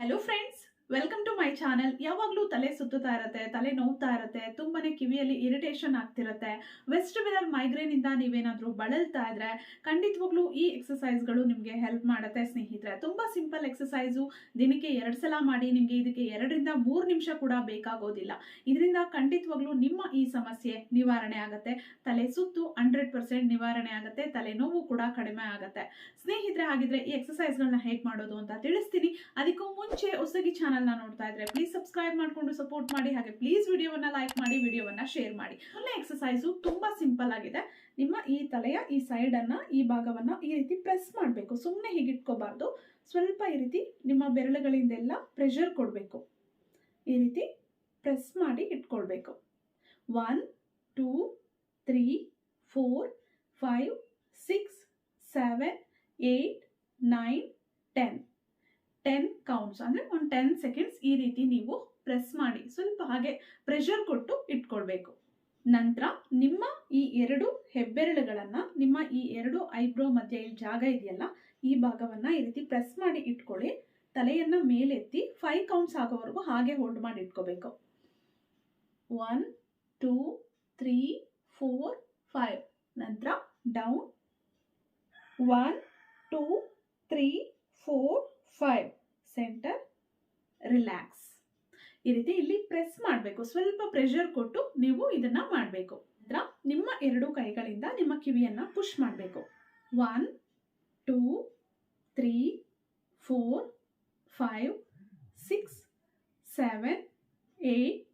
Hello friends, welcome to my channel ಯಾವಾಗಲೂ ತಲೆ ಸುತ್ತುತ್ತಾ ಇರುತ್ತೆ, ತಲೆ ನೋವ್ತಾ ಇರುತ್ತೆ, ತುಂಬಾನೇ ಕಿವಿಯಲ್ಲಿ ಇರಿಟೇಷನ್ ಆಗ್ತಿರುತ್ತೆ. ವೆಸ್ಟಿಬುಲರ್ ಮೈಗ್ರೇನ್ ಇಂದ ನೀವೇನಾದ್ರೂ ಬಳಲ್ತಾ ಇದ್ರೆ ಖಂಡಿತವಾಗ್ಲೂ ಈ ಎಕ್ಸಸೈಸ್ಗಳು ನಿಮ್ಗೆ ಹೆಲ್ಪ್ ಮಾಡುತ್ತೆ ಸ್ನೇಹಿತರೆ. ತುಂಬಾ ಸಿಂಪಲ್ ಎಕ್ಸಸೈಸು ದಿನಕ್ಕೆ ಎರಡು ಸಲ ಮಾಡಿ ನಿಮ್ಗೆ ಇದಕ್ಕೆ ಎರಡರಿಂದ ಮೂರು ನಿಮಿಷ ಕೂಡ ಬೇಕಾಗೋದಿಲ್ಲ. ಇದರಿಂದ ಖಂಡಿತವಾಗ್ಲೂ ನಿಮ್ಮ ಈ ಸಮಸ್ಯೆ ನಿವಾರಣೆ ಆಗುತ್ತೆ. ತಲೆ ಸುತ್ತು ಹಂಡ್ರೆಡ್ ಪರ್ಸೆಂಟ್ ನಿವಾರಣೆ ಆಗುತ್ತೆ ತಲೆನೋವು ಕೂಡ ಕಡಿಮೆ ಆಗುತ್ತೆ. ಸ್ನೇಹಿತರೆ, ಹಾಗಿದ್ರೆ ಈ ಎಕ್ಸಸೈಸ್ಗಳನ್ನ ಹೇಗೆ ಮಾಡೋದು ಅಂತ ತಿಳಿಸ್ತೀನಿ. ಅದಕ್ಕೂ ಮುಂಚೆ ಹೊಸಗಿ ಚಾನಲ್ನ ನೋಡ್ತಾ ಇದ್ರೆ ಪ್ಲೀಸ್ ಸಬ್ಸ್ಕ್ರೈಬ್ ಮಾಡ್ಕೊಂಡು ಸಪೋರ್ಟ್ ಮಾಡಿ, ಹಾಗೆ ಪ್ಲೀಸ್ ವಿಡಿಯೋವನ್ನ ಲೈಕ್ ಮಾಡಿ ವಿಡಿಯೋವನ್ನ ಶೇರ್ ಮಾಡಿ. ಮೊದಲನೇ ಎಕ್ಸಸೈಸು ತುಂಬಾ ಸಿಂಪಲ್ ಆಗಿದೆ. ನಿಮ್ಮ ಈ ತಲೆಯ ಈ ಸೈಡ್ ಅನ್ನ, ಈ ಭಾಗವನ್ನ ಈ ರೀತಿ ಪ್ರೆಸ್ ಮಾಡಬೇಕು. ಸುಮ್ಮನೆ ಹೀಗೆ ಇಟ್ಕೋಬಾರ್ದು ಸ್ವಲ್ಪ ಈ ರೀತಿ ನಿಮ್ಮ ಬೆರಳುಗಳಿಂದೆಲ್ಲ ಪ್ರೆಷರ್ ಕೊಡಬೇಕು. ಈ ರೀತಿ ಪ್ರೆಸ್ ಮಾಡಿ ಇಟ್ಕೊಳ್ಬೇಕು. One two three four five six seven eight nine ten ten counts ಅಂದರೆ ಒಂದು ಟೆನ್ ಸೆಕೆಂಡ್ಸ್ ಈ ರೀತಿ ನೀವು ಪ್ರೆಸ್ ಮಾಡಿ. ಸ್ವಲ್ಪ ಹಾಗೆ ಪ್ರೆಷರ್ ಕೊಟ್ಟು ಇಟ್ಕೊಳ್ಬೇಕು. ನಂತರ ನಿಮ್ಮ ಈ ಎರಡು ಹೆಬ್ಬೆರಳುಗಳನ್ನು, ನಿಮ್ಮ ಈ ಎರಡು ಐಬ್ರೋ ಮಧ್ಯೆ ಇಲ್ಲಿ ಜಾಗ ಇದೆಯಲ್ಲ, ಈ ಭಾಗವನ್ನು ಈ ರೀತಿ ಪ್ರೆಸ್ ಮಾಡಿ ಇಟ್ಕೊಳ್ಳಿ. ತಲೆಯನ್ನು ಮೇಲೆತ್ತಿ ಫೈವ್ ಕೌಂಟ್ಸ್ ಆಗೋವರೆಗೂ ಹಾಗೆ ಹೋಲ್ಡ್ ಮಾಡಿ ಇಟ್ಕೋಬೇಕು. One two three four five ನಂತರ down one two three four five centre relax ಈ ರೀತಿ ಇಲ್ಲಿ ಪ್ರೆಸ್ ಮಾಡಬೇಕು. ಸ್ವಲ್ಪ ಪ್ರೆಷರ್ ಕೊಟ್ಟು ನೀವು ಇದನ್ನ ಮಾಡಬೇಕು. ನಂತರ ನಿಮ್ಮ ಎರಡು ಕೈಗಳಿಂದ ನಿಮ್ಮ ಕಿವಿಯನ್ನ ಪುಷ್ ಮಾಡಬೇಕು. One two three four five six seven eight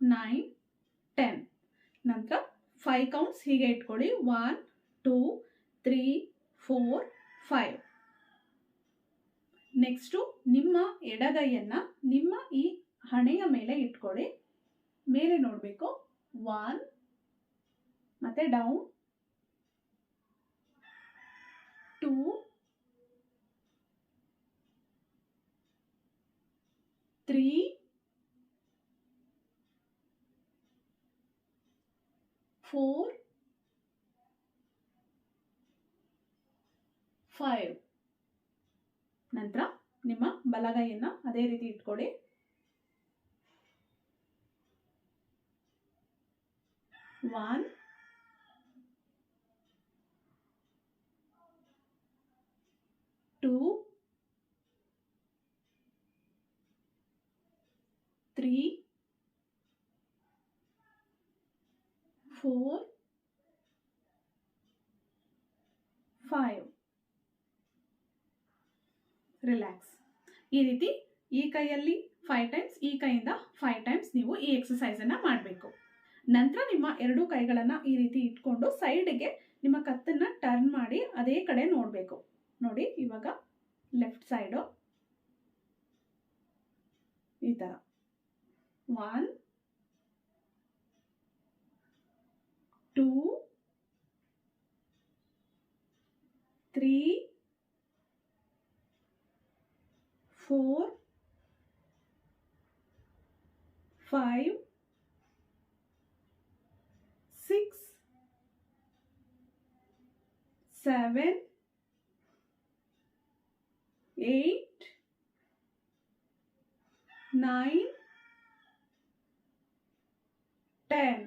nine ten ನಂತರ ಫೈವ್ ಕೌಂಟ್ಸ್ ಹೀಗೆ ಇಟ್ಕೊಳ್ಳಿ. One two three four five next ನಿಮ್ಮ ಎಡಗೈಯನ್ನ ನಿಮ್ಮ ಈ ಹಣೆಯ ಮೇಲೆ ಇಟ್ಕೊಳ್ಳಿ. ಮೇಲೆ ನೋಡಬೇಕು. ಒನ್ ಮತ್ತೆ down two three four five ನಂತರ ನಿಮ್ಮ ಬಲಗೈಯನ್ನು ಅದೇ ರೀತಿ ಇಟ್ಕೊಳ್ಳಿ. One two three four five relax ಈ ರೀತಿ ಈ ಕೈಯಲ್ಲಿ ಫೈವ್ ಟೈಮ್ಸ್ ಈ ಕೈಯಿಂದ ಫೈವ್ ಟೈಮ್ಸ್ ನೀವು ಈ ಎಕ್ಸಸೈಸನ್ನು ಮಾಡಬೇಕು. ನಂತರ ನಿಮ್ಮ ಎರಡು ಕೈಗಳನ್ನು ಈ ರೀತಿ ಇಟ್ಕೊಂಡು ಸೈಡ್ಗೆ ನಿಮ್ಮ ಕತ್ತನ್ನು ಟರ್ನ್ ಮಾಡಿ ಅದೇ ಕಡೆ ನೋಡಬೇಕು. ನೋಡಿ, ಇವಾಗ ಲೆಫ್ಟ್ ಸೈಡು ಈ ಥರ one two three four five six seven eight nine ten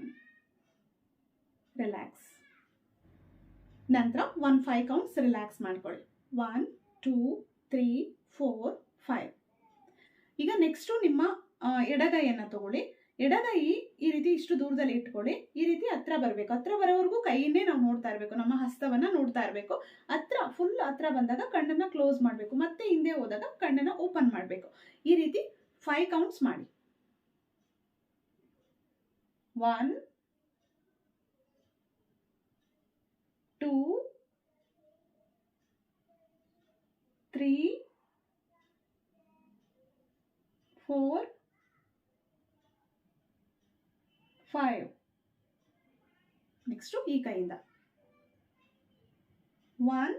relax ನಂತರ ಒನ್ ಫೈವ್ ಕೌಂಟ್ಸ್ ರಿಲ್ಯಾಕ್ಸ್ ಮಾಡ್ಕೊಳ್ಳಿ. One two three four five ಈಗ ನೆಕ್ಸ್ಟು ನಿಮ್ಮ ಎಡಗೈಯನ್ನು ತಗೊಳ್ಳಿ. ಎಡಗೈ ಈ ರೀತಿ ಇಷ್ಟು ದೂರದಲ್ಲಿ ಇಟ್ಕೊಳ್ಳಿ. ಈ ರೀತಿ ಹತ್ರ ಬರಬೇಕು. ಹತ್ರ ಬರೋವರೆಗೂ ಕೈಯನ್ನೇ ನಾವು ನೋಡ್ತಾ ಇರಬೇಕು. ನಮ್ಮ ಹಸ್ತವನ್ನ ನೋಡ್ತಾ ಇರಬೇಕು. ಹತ್ರ ಫುಲ್ ಹತ್ರ ಬಂದಾಗ ಕಣ್ಣನ್ನು ಕ್ಲೋಸ್ ಮಾಡಬೇಕು. ಮತ್ತೆ ಹಿಂದೆ ಹೋದಾಗ ಕಣ್ಣನ್ನು ಓಪನ್ ಮಾಡಬೇಕು. ಈ ರೀತಿ ಫೈವ್ ಕೌಂಟ್ಸ್ ಮಾಡಿ. One two three four five next ಈ ಕೈಯಿಂದ. One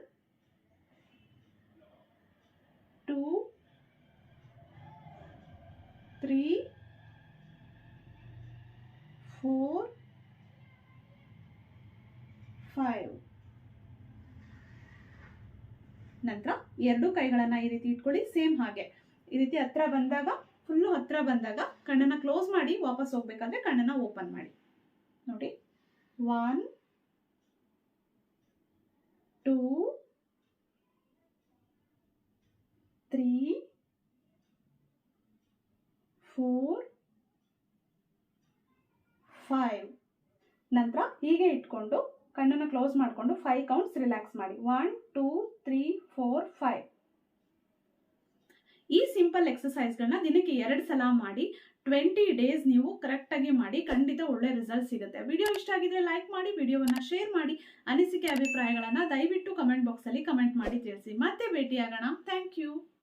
two three four five ನಂತರ ಎರಡು ಕೈಗಳನ್ನ ಈ ರೀತಿ ಇಟ್ಕೊಳ್ಳಿ ಸೇಮ್ ಹಾಗೆ. ಈ ರೀತಿ ಹತ್ರ ಬಂದಾಗ ಹತ್ರ ಬಂದಾಗ ಕಣ್ಣನ್ನು ಕ್ಲೋಸ್ ಮಾಡಿ ವಾಪಸ್ ಹೋಗ್ಬೇಕಾದ್ರೆ ಕಣ್ಣನ್ನು ಓಪನ್ ಮಾಡಿ. ನೋಡಿ. One two three four five ನಂತರ ಹೀಗೆ ಇಟ್ಕೊಂಡು ಕಣ್ಣನ್ನು ಕ್ಲೋಸ್ ಮಾಡಿಕೊಂಡು ಫೈವ್ ಕೌಂಟ್ಸ್ ರಿಲ್ಯಾಕ್ಸ್ ಮಾಡಿ. One two three four five ಈ ಸಿಂಪಲ್ ಎಕ್ಸಸೈಸ್ಗಳನ್ನ ದಿನಕ್ಕೆ ಎರಡು ಸಲ ಮಾಡಿ ಟ್ವೆಂಟಿ ಡೇಸ್ ನೀವು ಕರೆಕ್ಟಾಗಿ ಮಾಡಿ, ಖಂಡಿತ ಒಳ್ಳೆ ರಿಸಲ್ಟ್ ಸಿಗುತ್ತೆ. ವಿಡಿಯೋ ಇಷ್ಟ ಆಗಿದ್ರೆ ಲೈಕ್ ಮಾಡಿ, ವಿಡಿಯೋವನ್ನು ಶೇರ್ ಮಾಡಿ, ಅನಿಸಿಕೆ ಅಭಿಪ್ರಾಯಗಳನ್ನು ದಯವಿಟ್ಟು ಕಮೆಂಟ್ ಬಾಕ್ಸಲ್ಲಿ ಕಮೆಂಟ್ ಮಾಡಿ ತಿಳಿಸಿ. ಮತ್ತೆ ಭೇಟಿಯಾಗೋಣ. Thank you